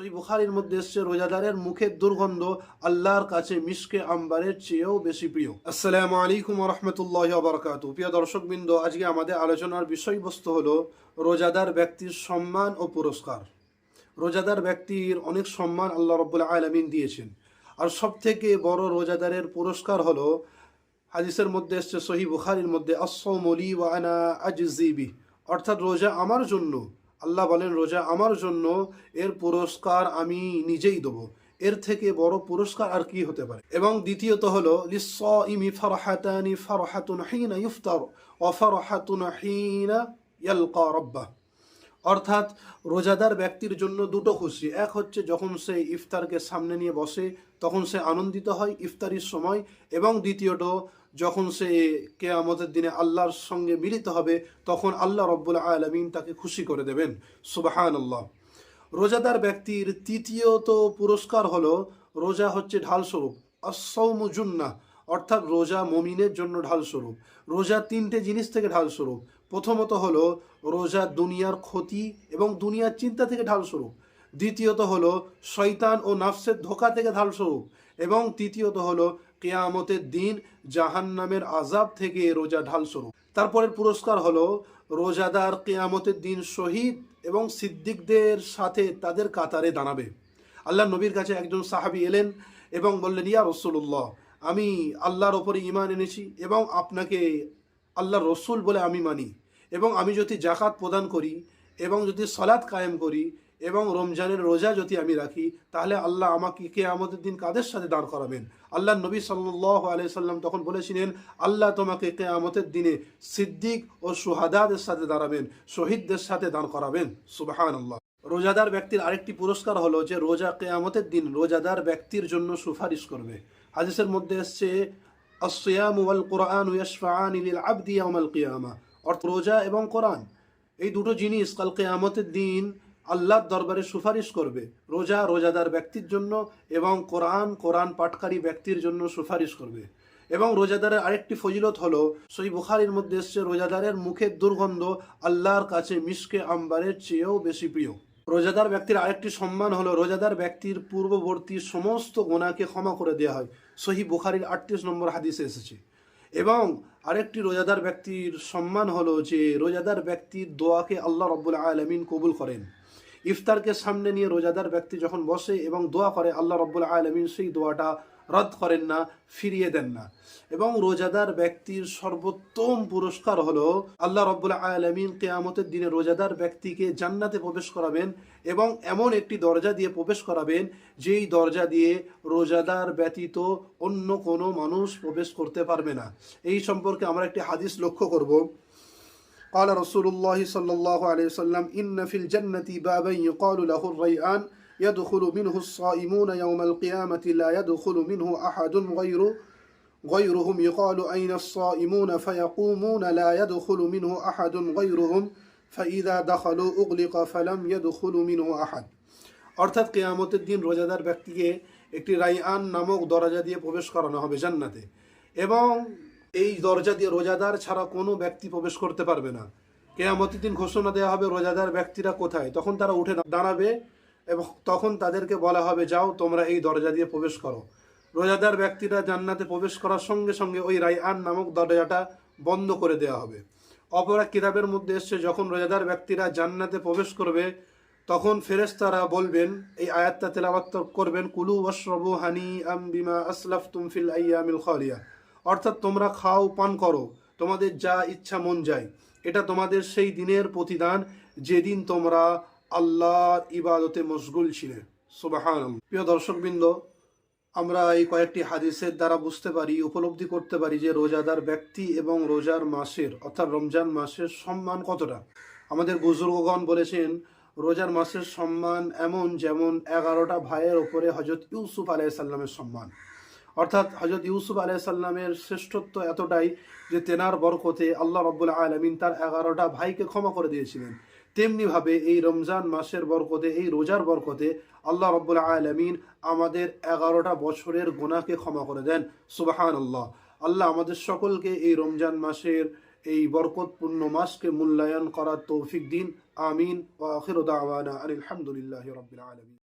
সই বুখারির মধ্যে এসছে, রোজাদারের মুখের দুর্গন্ধ আল্লাহর কাছে মিশকে আম্বারের চেয়েও বেশি প্রিয়। আসসালামু আলাইকুম রহমতুল্লাহ বারকাত প্রিয় দর্শকবৃন্দ, আজকে আমাদের আলোচনার বিষয়বস্তু হলো রোজাদার ব্যক্তির সম্মান ও পুরস্কার। রোজাদার ব্যক্তির অনেক সম্মান আল্লাহ রব্বুল আলমিন দিয়েছেন। আর সব থেকে বড় রোজাদারের পুরস্কার হলো, হাদিসের মধ্যে এসছে, সহি বুখারির মধ্যে আসমলি ওয়ানা আজিবি অর্থাৎ রোজা আমার জন্য আল্লাহ বলেন, রোজা আমার জন্য, এর পুরস্কার আমি নিজেই দেবো। এর থেকে বড় পুরস্কার আর কি হতে পারে? এবং দ্বিতীয়ত হলো ফারহাতানি অর্থাৎ, রোজাদার ব্যক্তির জন্য দুটো খুশি। এক হচ্ছে, যখন সে ইফতারকে সামনে নিয়ে বসে, তখন সে আনন্দিত হয় ইফতারির সময়। এবং দ্বিতীয়ত যখন সে কেয়ামতের দিনে আল্লাহর সঙ্গে মিলিত হবে, তখন আল্লাহ রব্বুল আলমিন তাকে খুশি করে দেবেন। সুবাহান আল্লাহ রোজাদার ব্যক্তির তৃতীয়ত পুরস্কার হলো রোজা হচ্ছে ঢাল স্বরূপ অসৌমুজুন্না অর্থাৎ রোজা মমিনের জন্য ঢাল স্বরূপ রোজা তিনটে জিনিস থেকে ঢাল স্বরূপ প্রথমত হলো রোজা দুনিয়ার ক্ষতি এবং দুনিয়ার চিন্তা থেকে ঢাল স্বরূপ দ্বিতীয়ত হলো শয়তান ও নাফসের ধোকা থেকে ঢাল স্বরূপ এবং তৃতীয়ত হলো কেয়ামতের দিন জাহান্নামের আজাব থেকে রোজা ঢাল স্বরূপ। তারপরের পুরস্কার হলো রোজাদার কেয়ামতের দিন শহীদ এবং সিদ্দিকদের সাথে তাদের কাতারে দাঁড়াবে। আল্লাহ নবীর কাছে একজন সাহাবি এলেন এবং বললেন, ইয়া রসুল্লাহ আমি আল্লাহর ওপরে ইমান এনেছি এবং আপনাকে আল্লাহ রসুল বলে আমি মানি এবং আমি যদি জাকাত প্রদান করি এবং যদি সলাৎ কায়েম করি এবং রমজানের রোজা যদি আমি রাখি, তাহলে আল্লাহ আমাকে কে আমাদের দিন কাদের সাথে দাঁড় করাবেন? আল্লাহ নবী সাল্লাহ আলাইসাল্লাম তখন বলেছিলেন, আল্লাহ তোমাকে কেয়ামতের দিনে সিদ্দিক ও সুহাদাদের সাথে দাঁড়াবেন, শহীদদের সাথে দাঁড় করাবেন। সুবাহান আল্লাহ রোজাদার ব্যক্তির আরেকটি পুরস্কার হলো যে রোজা কেয়ামতের দিন রোজাদার ব্যক্তির জন্য সুপারিশ করবে। হাদিসের মধ্যে এসছে আসিয়াম কোরআন অর্থ রোজা এবং কোরআন। এই দুটো জিনিস কাল কেয়ামতের দিন আল্লাহর দরবারে সুপারিশ করবে। রোজা রোজাদার ব্যক্তির জন্য এবং কোরআন কোরআন পাঠকারী ব্যক্তির জন্য সুপারিশ করবে। এবং রোজাদারের আরেকটি ফজিলত হলো সেই বুখারির মধ্যে এসছে, রোজাদারের মুখের দুর্গন্ধ আল্লাহর কাছে মিশকে আম্বারের চেয়েও বেশি প্রিয়। রোজাদার ব্যক্তির আরেকটি সম্মান হলো, রোজাদার ব্যক্তির পূর্ববর্তী সমস্ত গোনাকে ক্ষমা করে দেওয়া হয়। সহি বুখারির আটত্রিশ নম্বর হাদিসে এসেছে। এবং আরেকটি রোজাদার ব্যক্তির সম্মান হলো যে, রোজাদার ব্যক্তির দোয়াকে আল্লাহ রব্বুল আলমিন কবুল করেন। ইফতারকে সামনে নিয়ে রোজাদার ব্যক্তি যখন বসে এবং দোয়া করে, আল্লাহ রব্বুল আলমিন সেই দোয়াটা রদ করেন না, ফিরিয়ে দেন না। এবং রোজাদার ব্যক্তির সর্বোত্তম পুরস্কার হলো আল্লাহ রব্বুল আলমিন কেয়ামতের দিনে রোজাদার ব্যক্তিকে জান্নাতে প্রবেশ করাবেন এবং এমন একটি দরজা দিয়ে প্রবেশ করাবেন, যেই দরজা দিয়ে রোজাদার ব্যতীত অন্য কোনো মানুষ প্রবেশ করতে পারবে না। এই সম্পর্কে আমরা একটি হাদিস লক্ষ্য করব। قال رسول الله صلى الله عليه وسلم إن في الجنة بابا يقال له الريان يدخل منه الصائمون يوم القيامة لا يدخل منه أحد غير غيرهم يقال أين الصائمون فيقومون لا يدخل منه أحد غيرهم فإذا دخلوا أغلق فلم يدخل منه أحد অর্থাৎ কেয়ামতের দিন রোজাদার ব্যক্তিকে একটি রাইআন নামক দরজা দিয়ে প্রবেশ করানো হবে জান্নাতে এবং এই দরজা দিয়ে রোজাদার ছাড়া কোনো ব্যক্তি প্রবেশ করতে পারবে না। কেয়ামতের দিন ঘোষণা দেওয়া হবে রোজাদার ব্যক্তিরা কোথায়। তখন তারা উঠে দাঁড়াবে এবং তখন তাদেরকে বলা হবে, যাও, তোমরা এই দরজা দিয়ে প্রবেশ করো। রোজাদার ব্যক্তিরা জান্নাতে প্রবেশ করার সঙ্গে সঙ্গে ওই রাইআন নামক দরজাটা বন্ধ করে দেওয়া হবে। অপর এক কিতাবের মধ্যে এসছে, যখন রোজাদার ব্যক্তিরা জান্নাতে প্রবেশ করবে, তখন ফেরেশতারা বলবেন, এই আয়াতটা তেলাওয়াত করবেন, কুলু ওয়াশরবু হানি আম বিমা আসলাফ তুমফিল আইয়ামিল খালিয়া। অর্থাৎ তোমরা খাও, পান করো। তোমাদের যা ইচ্ছা মন যায়। এটা তোমাদের সেই দিনের প্রতিদান যেদিন তোমরা আল্লাহর ইবাদতে মশগুল ছিলে। সুবাহান প্রিয় দর্শকবৃন্দ, আমরা এই কয়েকটি হাদিসের দ্বারা বুঝতে পারি, উপলব্ধি করতে পারি যে রোজাদার ব্যক্তি এবং রোজার মাসের, অর্থাৎ রমজান মাসের সম্মান কতটা? আমাদের বুজুর্গগণ বলেছেন, রোজার মাসের সম্মান এমন যেমন এগারোটা ভাইয়ের ওপরে হজরত ইউসুফ আলাইসাল্লামের সম্মান। অর্থাৎ হজরত ইউসুফ আলাইসাল্লামের শ্রেষ্ঠত্ব এতটাই যে তেনার বরকতে আল্লাহ রব্বুল আলমিন তার এগারোটা ভাইকে ক্ষমা করে দিয়েছিলেন। তেমনিভাবে এই রমজান মাসের বরকতে, এই রোজার বরকতে আল্লাহ রব্বুল আলমিন আমাদের এগারোটা বছরের গোনাকে ক্ষমা করে দেন। সুবাহান আল্লাহ আল্লাহ আমাদের সকলকে এই রমজান মাসের এই বরকতপূর্ণ মাসকে মূল্যায়ন করার তৌফিক দিন। আমিন। ও আখির আলহামদুলিল্লাহ রবিল আলমিন।